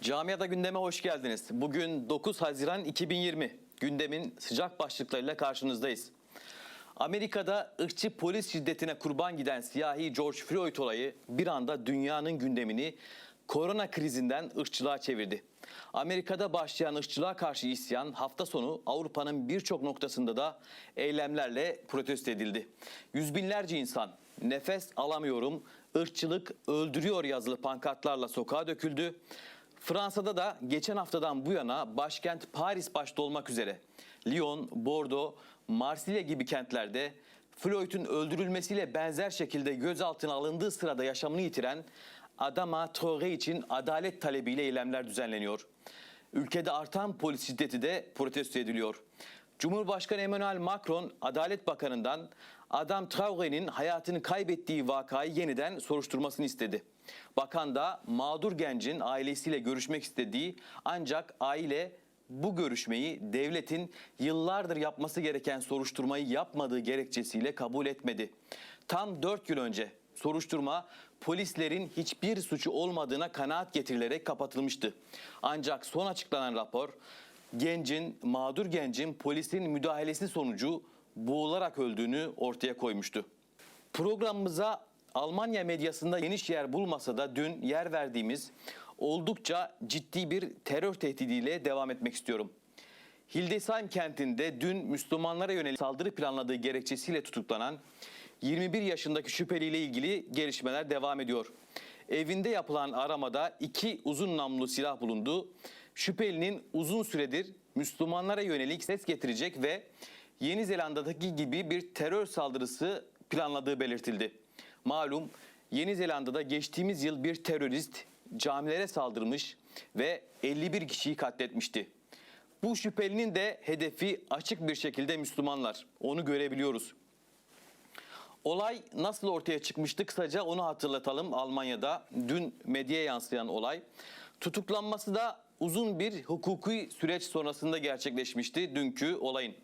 Camiada gündeme hoş geldiniz. Bugün 9 Haziran 2020. Gündemin sıcak başlıklarıyla karşınızdayız. Amerika'da ırkçı polis şiddetine kurban giden siyahi George Floyd olayı bir anda dünyanın gündemini korona krizinden ırkçılığa çevirdi. Amerika'da başlayan ırkçılığa karşı isyan hafta sonu Avrupa'nın birçok noktasında da eylemlerle protesto edildi. Yüz binlerce insan nefes alamıyorum, ırkçılık öldürüyor yazılı pankartlarla sokağa döküldü. Fransa'da da geçen haftadan bu yana başkent Paris başta olmak üzere Lyon, Bordeaux, Marsilya gibi kentlerde Floyd'un öldürülmesiyle benzer şekilde gözaltına alındığı sırada yaşamını yitiren Adama Traoré için adalet talebiyle eylemler düzenleniyor. Ülkede artan polis şiddeti de protesto ediliyor. Cumhurbaşkanı Emmanuel Macron, Adalet Bakanı'ndan Adam Traoré'nin hayatını kaybettiği vakayı yeniden soruşturmasını istedi. Bakan da mağdur gencin ailesiyle görüşmek istediği ancak aile bu görüşmeyi devletin yıllardır yapması gereken soruşturmayı yapmadığı gerekçesiyle kabul etmedi. Tam 4 yıl önce soruşturma polislerin hiçbir suçu olmadığına kanaat getirilerek kapatılmıştı. Ancak son açıklanan rapor gencin, mağdur gencin polisin müdahalesi sonucu boğularak öldüğünü ortaya koymuştu. Programımıza Almanya medyasında geniş yer bulmasa da dün yer verdiğimiz oldukça ciddi bir terör tehdidiyle devam etmek istiyorum. Hildesheim kentinde dün Müslümanlara yönelik saldırı planladığı gerekçesiyle tutuklanan 21 yaşındaki şüpheliyle ilgili gelişmeler devam ediyor. Evinde yapılan aramada iki uzun namlulu silah bulundu. Şüphelinin uzun süredir Müslümanlara yönelik ses getirecek ve Yeni Zelanda'daki gibi bir terör saldırısı planladığı belirtildi. Malum Yeni Zelanda'da geçtiğimiz yıl bir terörist camilere saldırmış ve 51 kişiyi katletmişti. Bu şüphelinin de hedefi açık bir şekilde Müslümanlar. Onu görebiliyoruz. Olay nasıl ortaya çıkmıştı kısaca onu hatırlatalım Almanya'da. Dün medyaya yansıyan olay. Tutuklanması da uzun bir hukuki süreç sonrasında gerçekleşmişti dünkü olayın.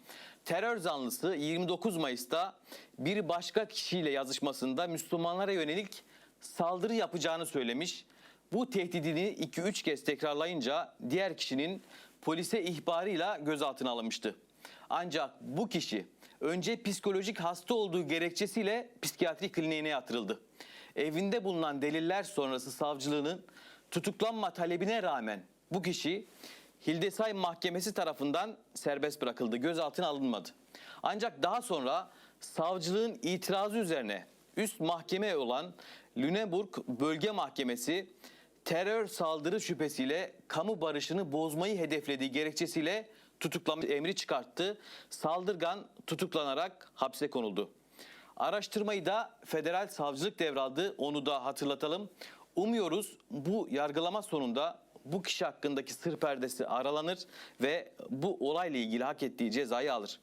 Terör zanlısı 29 Mayıs'ta bir başka kişiyle yazışmasında Müslümanlara yönelik saldırı yapacağını söylemiş. Bu tehdidini 2-3 kez tekrarlayınca diğer kişinin polise ihbarıyla gözaltına alınmıştı. Ancak bu kişi önce psikolojik hasta olduğu gerekçesiyle psikiyatri kliniğine yatırıldı. Evinde bulunan deliller sonrası savcılığının tutuklanma talebine rağmen bu kişi Hildesheim Mahkemesi tarafından serbest bırakıldı. Gözaltına alınmadı. Ancak daha sonra savcılığın itirazı üzerine üst mahkeme olan Lüneburg Bölge Mahkemesi terör saldırı şüphesiyle kamu barışını bozmayı hedeflediği gerekçesiyle tutuklama emri çıkarttı. Saldırgan tutuklanarak hapse konuldu. Araştırmayı da federal savcılık devraldı. Onu da hatırlatalım. Umuyoruz bu yargılama sonunda bu kişi hakkındaki sır perdesi aralanır ve bu olayla ilgili hak ettiği cezayı alır.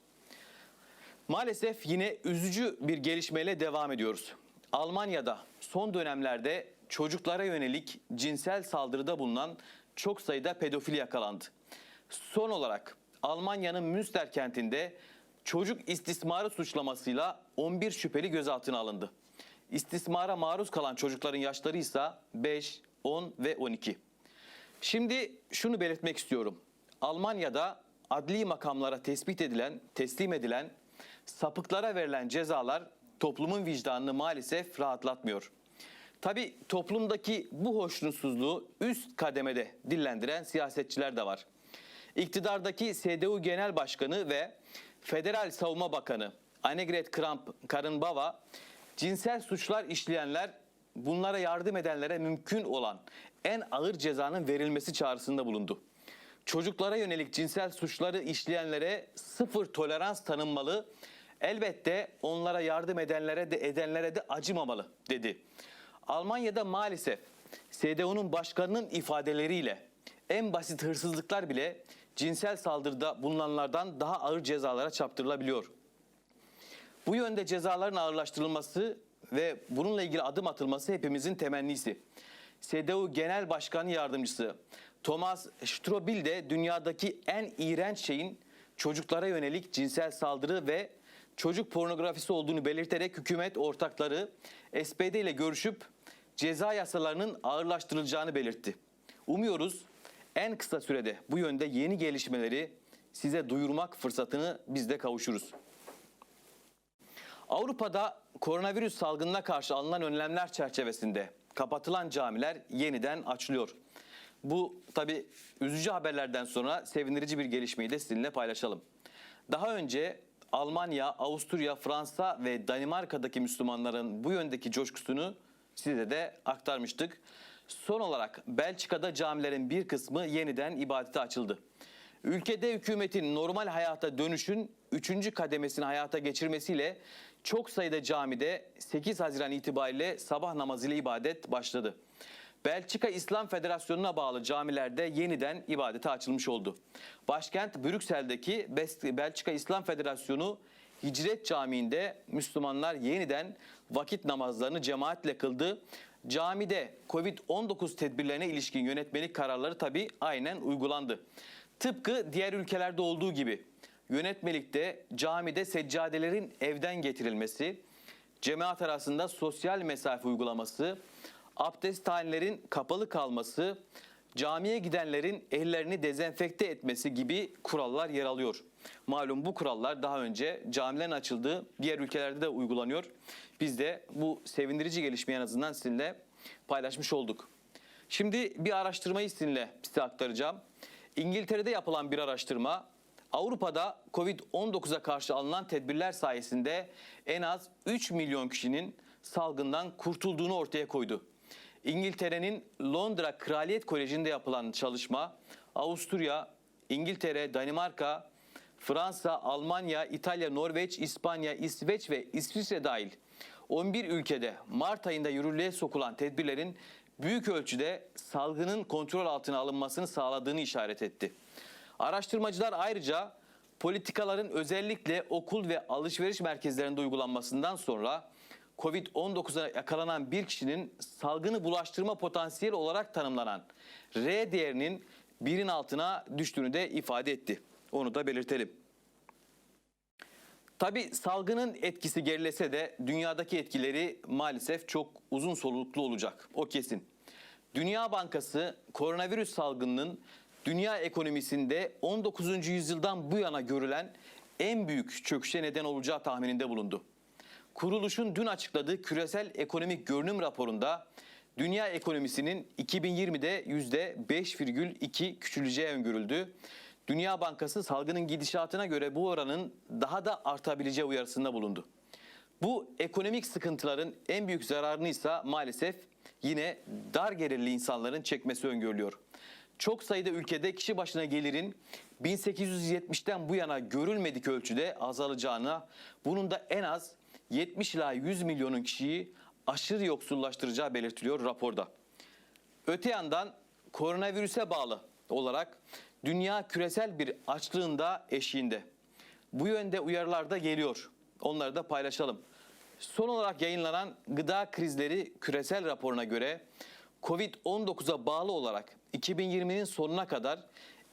Maalesef yine üzücü bir gelişmeyle devam ediyoruz. Almanya'da son dönemlerde çocuklara yönelik cinsel saldırıda bulunan çok sayıda pedofil yakalandı. Son olarak Almanya'nın Münster kentinde çocuk istismarı suçlamasıyla 11 şüpheli gözaltına alındı. İstismara maruz kalan çocukların yaşları ise 5, 10 ve 12. Şimdi şunu belirtmek istiyorum. Almanya'da adli makamlara tespit edilen, teslim edilen sapıklara verilen cezalar toplumun vicdanını maalesef rahatlatmıyor. Tabi toplumdaki bu hoşnutsuzluğu üst kademede dillendiren siyasetçiler de var. İktidardaki CDU Genel Başkanı ve Federal Savunma Bakanı Annegret Kramp-Karrenbauer cinsel suçlar işleyenler bunlara yardım edenlere mümkün olan en ağır cezanın verilmesi çağrısında bulundu. Çocuklara yönelik cinsel suçları işleyenlere sıfır tolerans tanınmalı. Elbette onlara yardım edenlere de edenlere de acımamalı dedi. Almanya'da maalesef CDU'nun başkanının ifadeleriyle en basit hırsızlıklar bile cinsel saldırıda bulunanlardan daha ağır cezalara çarptırılabiliyor. Bu yönde cezaların ağırlaştırılması ve bununla ilgili adım atılması hepimizin temennisi. CDU Genel Başkanı Yardımcısı Thomas Strobil de dünyadaki en iğrenç şeyin çocuklara yönelik cinsel saldırı ve çocuk pornografisi olduğunu belirterek hükümet ortakları SPD ile görüşüp ceza yasalarının ağırlaştırılacağını belirtti. Umuyoruz en kısa sürede bu yönde yeni gelişmeleri size duyurmak fırsatını biz de kavuşuruz. Avrupa'da koronavirüs salgınına karşı alınan önlemler çerçevesinde kapatılan camiler yeniden açılıyor. Bu tabi üzücü haberlerden sonra sevindirici bir gelişmeyi de sizinle paylaşalım. Daha önce Almanya, Avusturya, Fransa ve Danimarka'daki Müslümanların bu yöndeki coşkusunu size de aktarmıştık. Son olarak Belçika'da camilerin bir kısmı yeniden ibadete açıldı. Ülkede hükümetin normal hayata dönüşün 3. kademesini hayata geçirmesiyle çok sayıda camide 8 Haziran itibariyle sabah namazıyla ibadet başladı. Belçika İslam Federasyonu'na bağlı camilerde yeniden ibadete açılmış oldu. Başkent Brüksel'deki Belçika İslam Federasyonu Hicret Camii'nde Müslümanlar yeniden vakit namazlarını cemaatle kıldı. Camide Covid-19 tedbirlerine ilişkin yönetmelik kararları tabi aynen uygulandı. Tıpkı diğer ülkelerde olduğu gibi yönetmelikte camide seccadelerin evden getirilmesi, cemaat arasında sosyal mesafe uygulaması, abdesthanelerin kapalı kalması, camiye gidenlerin ellerini dezenfekte etmesi gibi kurallar yer alıyor. Malum bu kurallar daha önce camilerin açıldığı diğer ülkelerde de uygulanıyor. Biz de bu sevindirici gelişmeyi en azından sizinle paylaşmış olduk. Şimdi bir araştırmayı sizinle size aktaracağım. İngiltere'de yapılan bir araştırma Avrupa'da Covid-19'a karşı alınan tedbirler sayesinde en az 3 milyon kişinin salgından kurtulduğunu ortaya koydu. İngiltere'nin Londra Kraliyet Koleji'nde yapılan çalışma Avusturya, İngiltere, Danimarka, Fransa, Almanya, İtalya, Norveç, İspanya, İsveç ve İsviçre dahil 11 ülkede Mart ayında yürürlüğe sokulan tedbirlerin büyük ölçüde salgının kontrol altına alınmasını sağladığını işaret etti. Araştırmacılar ayrıca politikaların özellikle okul ve alışveriş merkezlerinde uygulanmasından sonra Covid-19'a yakalanan bir kişinin salgını bulaştırma potansiyeli olarak tanımlanan R değerinin birin altına düştüğünü de ifade etti. Onu da belirtelim. Tabi salgının etkisi gerilese de dünyadaki etkileri maalesef çok uzun soluklu olacak. O kesin. Dünya Bankası koronavirüs salgınının dünya ekonomisinde 19. yüzyıldan bu yana görülen en büyük çöküşe neden olacağı tahmininde bulundu. Kuruluşun dün açıkladığı küresel ekonomik görünüm raporunda dünya ekonomisinin 2020'de %5,2 küçüleceği öngörüldü. Dünya Bankası salgının gidişatına göre bu oranın daha da artabileceği uyarısında bulundu. Bu ekonomik sıkıntıların en büyük zararını ise maalesef yine dar gelirli insanların çekmesi öngörülüyor. Çok sayıda ülkede kişi başına gelirin 1870'ten bu yana görülmedik ölçüde azalacağına, bunun da en az 70 ila 100 milyonun kişiyi aşırı yoksullaştıracağı belirtiliyor raporda. Öte yandan koronavirüse bağlı olarak dünya küresel bir açlığın da eşiğinde. Bu yönde uyarılar da geliyor. Onları da paylaşalım. Son olarak yayınlanan gıda krizleri küresel raporuna göre Covid-19'a bağlı olarak 2020'nin sonuna kadar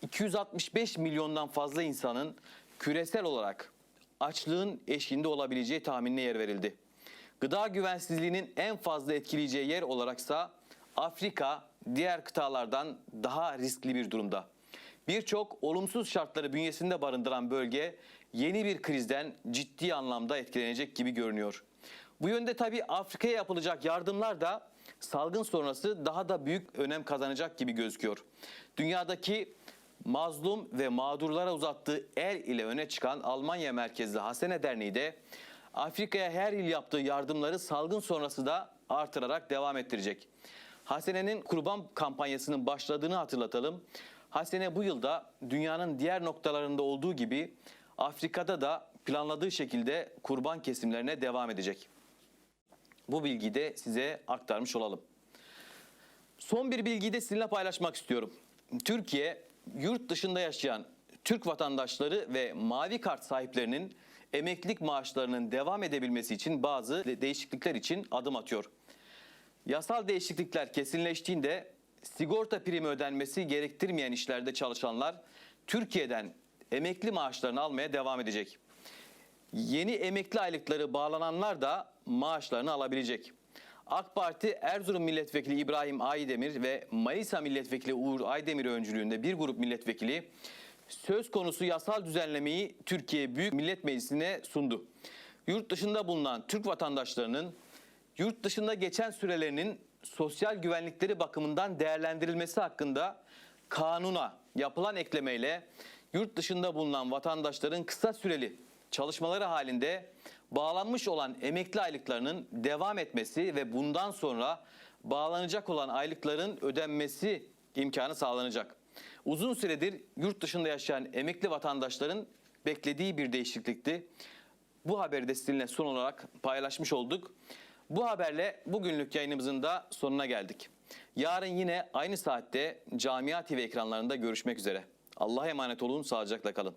265 milyondan fazla insanın küresel olarak açlığın eşiğinde olabileceği tahminine yer verildi. Gıda güvensizliğinin en fazla etkileyeceği yer olaraksa Afrika diğer kıtalardan daha riskli bir durumda. Birçok olumsuz şartları bünyesinde barındıran bölge yeni bir krizden ciddi anlamda etkilenecek gibi görünüyor. Bu yönde tabii Afrika'ya yapılacak yardımlar da salgın sonrası daha da büyük önem kazanacak gibi gözüküyor. Dünyadaki mazlum ve mağdurlara uzattığı el ile öne çıkan Almanya merkezli Hasene Derneği de Afrika'ya her yıl yaptığı yardımları salgın sonrası da artırarak devam ettirecek. Hasene'nin kurban kampanyasının başladığını hatırlatalım. Hasene bu yılda dünyanın diğer noktalarında olduğu gibi Afrika'da da planladığı şekilde kurban kesimlerine devam edecek. Bu bilgiyi de size aktarmış olalım. Son bir bilgiyi de sizinle paylaşmak istiyorum. Türkiye yurt dışında yaşayan Türk vatandaşları ve mavi kart sahiplerinin emeklilik maaşlarının devam edebilmesi için bazı değişiklikler için adım atıyor. Yasal değişiklikler kesinleştiğinde sigorta primi ödenmesi gerektirmeyen işlerde çalışanlar Türkiye'den emekli maaşlarını almaya devam edecek. Yeni emekli aylıkları bağlananlar da maaşlarını alabilecek. AK Parti Erzurum Milletvekili İbrahim Aydemir ve Manisa Milletvekili Uğur Aydemir öncülüğünde bir grup milletvekili söz konusu yasal düzenlemeyi Türkiye Büyük Millet Meclisi'ne sundu. Yurt dışında bulunan Türk vatandaşlarının yurt dışında geçen sürelerinin sosyal güvenlikleri bakımından değerlendirilmesi hakkında kanuna yapılan eklemeyle yurt dışında bulunan vatandaşların kısa süreli çalışmaları halinde bağlanmış olan emekli aylıklarının devam etmesi ve bundan sonra bağlanacak olan aylıkların ödenmesi imkanı sağlanacak. Uzun süredir yurt dışında yaşayan emekli vatandaşların beklediği bir değişiklikti. Bu haberi de sizinle son olarak paylaşmış olduk. Bu haberle bugünlük yayınımızın da sonuna geldik. Yarın yine aynı saatte Camia TV ekranlarında görüşmek üzere. Allah'a emanet olun, sağlıcakla kalın.